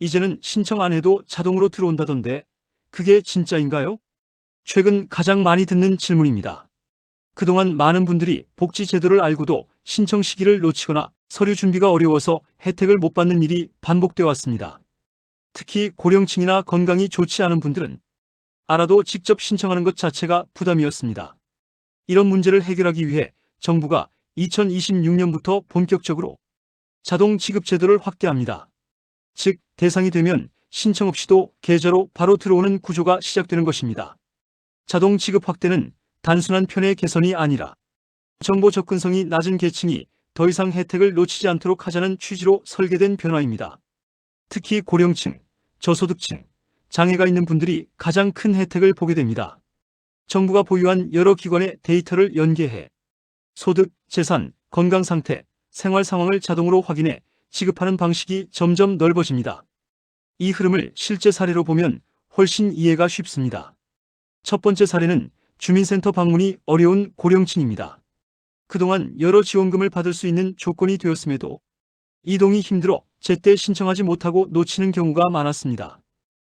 이제는 신청 안 해도 자동으로 들어온다던데 그게 진짜인가요? 최근 가장 많이 듣는 질문입니다. 그동안 많은 분들이 복지 제도를 알고도 신청 시기를 놓치거나 서류 준비가 어려워서 혜택을 못 받는 일이 반복되어 왔습니다. 특히 고령층이나 건강이 좋지 않은 분들은 알아도 직접 신청하는 것 자체가 부담이었습니다. 이런 문제를 해결하기 위해 정부가 2026년부터 본격적으로 자동 지급 제도를 확대합니다. 즉, 대상이 되면 신청 없이도 계좌로 바로 들어오는 구조가 시작되는 것입니다. 자동 지급 확대는 단순한 편의 개선이 아니라 정보 접근성이 낮은 계층이 더 이상 혜택을 놓치지 않도록 하자는 취지로 설계된 변화입니다. 특히 고령층, 저소득층, 장애가 있는 분들이 가장 큰 혜택을 보게 됩니다. 정부가 보유한 여러 기관의 데이터를 연계해 소득, 재산, 건강 상태, 생활 상황을 자동으로 확인해 지급하는 방식이 점점 넓어집니다. 이 흐름을 실제 사례로 보면 훨씬 이해가 쉽습니다. 첫 번째 사례는 주민센터 방문이 어려운 고령층입니다. 그동안 여러 지원금을 받을 수 있는 조건이 되었음에도 이동이 힘들어 제때 신청하지 못하고 놓치는 경우가 많았습니다.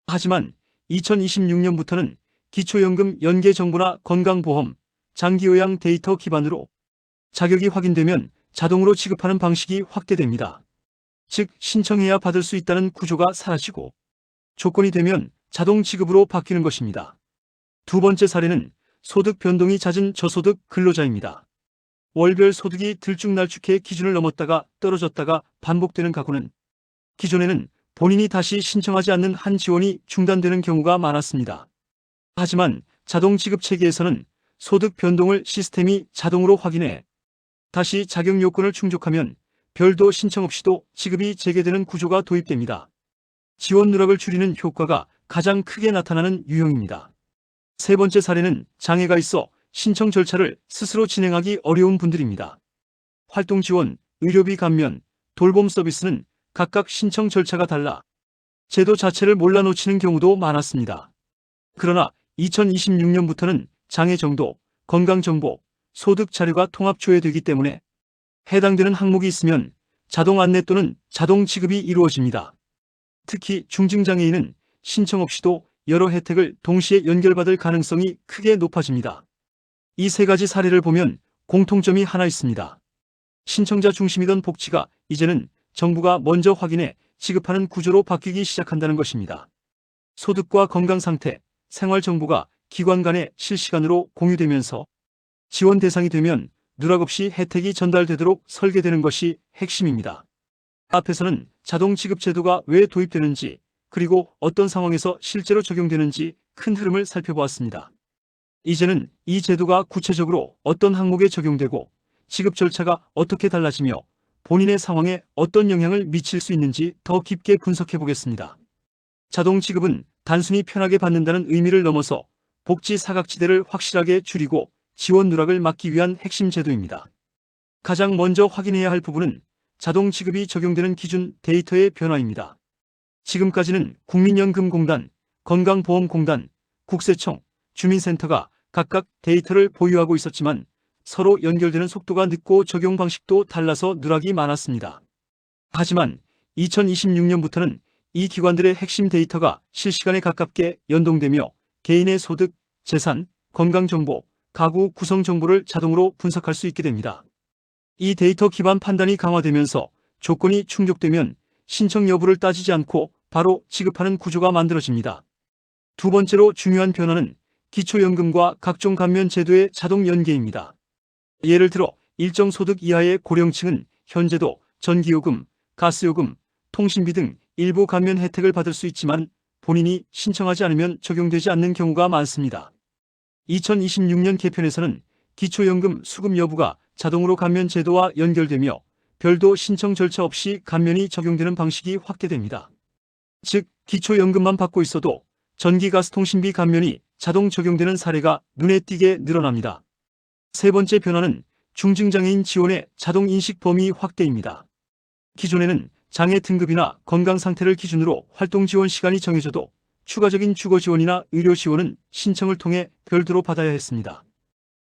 하지만 2026년부터는 기초연금 연계 정보나 건강보험, 장기요양 데이터 기반으로 자격이 확인되면 자동으로 지급하는 방식이 확대됩니다. 즉, 신청해야 받을 수 있다는 구조가 사라지고 조건이 되면 자동 지급으로 바뀌는 것입니다. 두 번째 사례는 소득 변동이 잦은 저소득 근로자입니다. 월별 소득이 들쭉날쭉해 기준을 넘었다가 떨어졌다가 반복되는 가구는 기존에는 본인이 다시 신청하지 않는 한 지원이 중단되는 경우가 많았습니다. 하지만 자동 지급 체계에서는 소득 변동을 시스템이 자동으로 확인해 다시 자격 요건을 충족하면 별도 신청 없이도 지급이 재개되는 구조가 도입됩니다. 지원 누락을 줄이는 효과가 가장 크게 나타나는 유형입니다. 세 번째 사례는 장애가 있어 신청 절차를 스스로 진행하기 어려운 분들입니다. 활동 지원, 의료비 감면, 돌봄 서비스는 각각 신청 절차가 달라 제도 자체를 몰라 놓치는 경우도 많았습니다. 그러나 2026년부터는 장애 정도, 건강 정보, 소득 자료가 통합 조회되기 때문에 해당되는 항목이 있으면 자동 안내 또는 자동 지급이 이루어집니다. 특히 중증장애인은 신청 없이도 여러 혜택을 동시에 연결받을 가능성이 크게 높아집니다. 이 세 가지 사례를 보면 공통점이 하나 있습니다. 신청자 중심이던 복지가 이제는 정부가 먼저 확인해 지급하는 구조로 바뀌기 시작한다는 것입니다. 소득과 건강 상태, 생활 정보가 기관 간에 실시간으로 공유되면서 지원 대상이 되면 누락 없이 혜택이 전달되도록 설계되는 것이 핵심입니다. 앞에서는 자동 지급 제도가 왜 도입되는지 그리고 어떤 상황에서 실제로 적용되는지 큰 흐름을 살펴보았습니다. 이제는 이 제도가 구체적으로 어떤 항목에 적용되고 지급 절차가 어떻게 달라지며 본인의 상황에 어떤 영향을 미칠 수 있는지 더 깊게 분석해 보겠습니다. 자동 지급은 단순히 편하게 받는다는 의미를 넘어서 복지 사각지대를 확실하게 줄이고 지원 누락을 막기 위한 핵심 제도입니다. 가장 먼저 확인해야 할 부분은 자동 지급이 적용되는 기준 데이터의 변화입니다. 지금까지는 국민연금공단, 건강보험공단, 국세청, 주민센터가 각각 데이터를 보유하고 있었지만 서로 연결되는 속도가 늦고 적용 방식도 달라서 누락이 많았습니다. 하지만 2026년부터는 이 기관들의 핵심 데이터가 실시간에 가깝게 연동되며 개인의 소득, 재산, 건강정보, 가구 구성 정보를 자동으로 분석할 수 있게 됩니다. 이 데이터 기반 판단이 강화되면서 조건이 충족되면 신청 여부를 따지지 않고 바로 지급하는 구조가 만들어집니다. 두 번째로 중요한 변화는 기초연금과 각종 감면 제도의 자동 연계입니다. 예를 들어 일정 소득 이하의 고령층은 현재도 전기요금, 가스요금, 통신비 등 일부 감면 혜택을 받을 수 있지만 본인이 신청하지 않으면 적용되지 않는 경우가 많습니다. 2026년 개편에서는 기초연금 수급 여부가 자동으로 감면 제도와 연결되며 별도 신청 절차 없이 감면이 적용되는 방식이 확대됩니다. 즉, 기초연금만 받고 있어도 전기가스통신비 감면이 자동 적용되는 사례가 눈에 띄게 늘어납니다. 세 번째 변화는 중증장애인 지원의 자동 인식 범위 확대입니다. 기존에는 장애 등급이나 건강 상태를 기준으로 활동 지원 시간이 정해져도 추가적인 주거 지원이나 의료 지원은 신청을 통해 별도로 받아야 했습니다.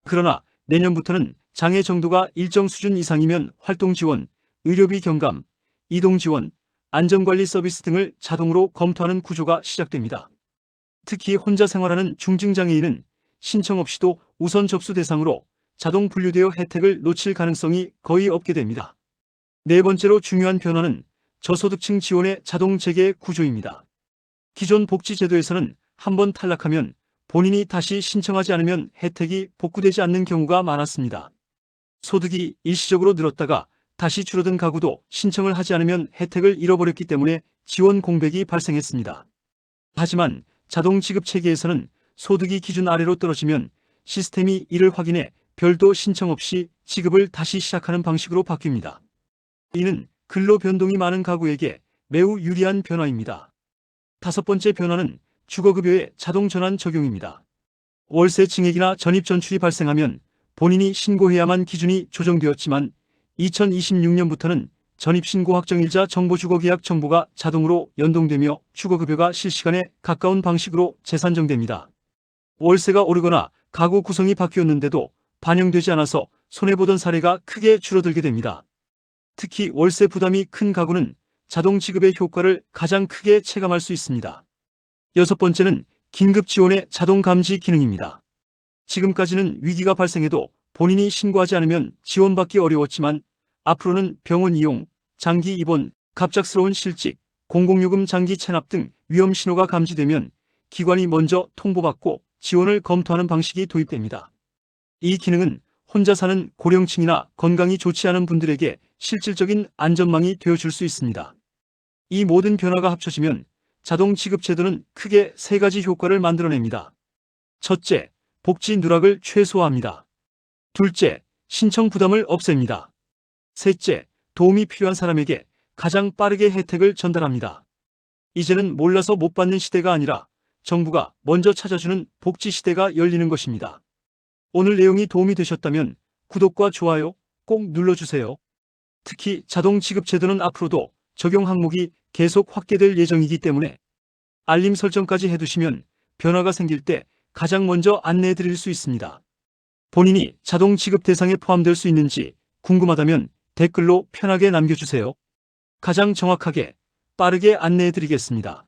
그러나 내년부터는 장애 정도가 일정 수준 이상이면 활동 지원, 의료비 경감, 이동 지원, 안전관리 서비스 등을 자동으로 검토하는 구조가 시작됩니다. 특히 혼자 생활하는 중증장애인은 신청 없이도 우선 접수 대상으로 자동 분류되어 혜택을 놓칠 가능성이 거의 없게 됩니다. 네 번째로 중요한 변화는 저소득층 지원의 자동 재개 구조입니다. 기존 복지제도에서는 한 번 탈락하면 본인이 다시 신청하지 않으면 혜택이 복구되지 않는 경우가 많았습니다. 소득이 일시적으로 늘었다가 다시 줄어든 가구도 신청을 하지 않으면 혜택을 잃어버렸기 때문에 지원 공백이 발생했습니다. 하지만 자동 지급 체계에서는 소득이 기준 아래로 떨어지면 시스템이 이를 확인해 별도 신청 없이 지급을 다시 시작하는 방식으로 바뀝니다. 이는 근로 변동이 많은 가구에게 매우 유리한 변화입니다. 다섯 번째 변화는 주거급여의 자동 전환 적용입니다. 월세 증액이나 전입 전출이 발생하면 본인이 신고해야만 기준이 조정되었지만 2026년부터는 전입신고 확정일자 정보주거계약 정보가 자동으로 연동되며 주거급여가 실시간에 가까운 방식으로 재산정됩니다. 월세가 오르거나 가구 구성이 바뀌었는데도 반영되지 않아서 손해보던 사례가 크게 줄어들게 됩니다. 특히 월세 부담이 큰 가구는 자동 지급의 효과를 가장 크게 체감할 수 있습니다. 여섯 번째는 긴급 지원의 자동 감지 기능입니다. 지금까지는 위기가 발생해도 본인이 신고하지 않으면 지원받기 어려웠지만 앞으로는 병원 이용, 장기 입원, 갑작스러운 실직, 공공요금 장기 체납 등 위험 신호가 감지되면 기관이 먼저 통보받고 지원을 검토하는 방식이 도입됩니다. 이 기능은 혼자 사는 고령층이나 건강이 좋지 않은 분들에게 실질적인 안전망이 되어줄 수 있습니다. 이 모든 변화가 합쳐지면 자동 지급 제도는 크게 세 가지 효과를 만들어냅니다. 첫째, 복지 누락을 최소화합니다. 둘째, 신청 부담을 없앱니다. 셋째, 도움이 필요한 사람에게 가장 빠르게 혜택을 전달합니다. 이제는 몰라서 못 받는 시대가 아니라 정부가 먼저 찾아주는 복지 시대가 열리는 것입니다. 오늘 내용이 도움이 되셨다면 구독과 좋아요 꼭 눌러주세요. 특히 자동 지급 제도는 앞으로도 적용 항목이 계속 확대될 예정이기 때문에 알림 설정까지 해두시면 변화가 생길 때 가장 먼저 안내해 드릴 수 있습니다. 본인이 자동 지급 대상에 포함될 수 있는지 궁금하다면 댓글로 편하게 남겨주세요. 가장 정확하게 빠르게 안내해 드리겠습니다.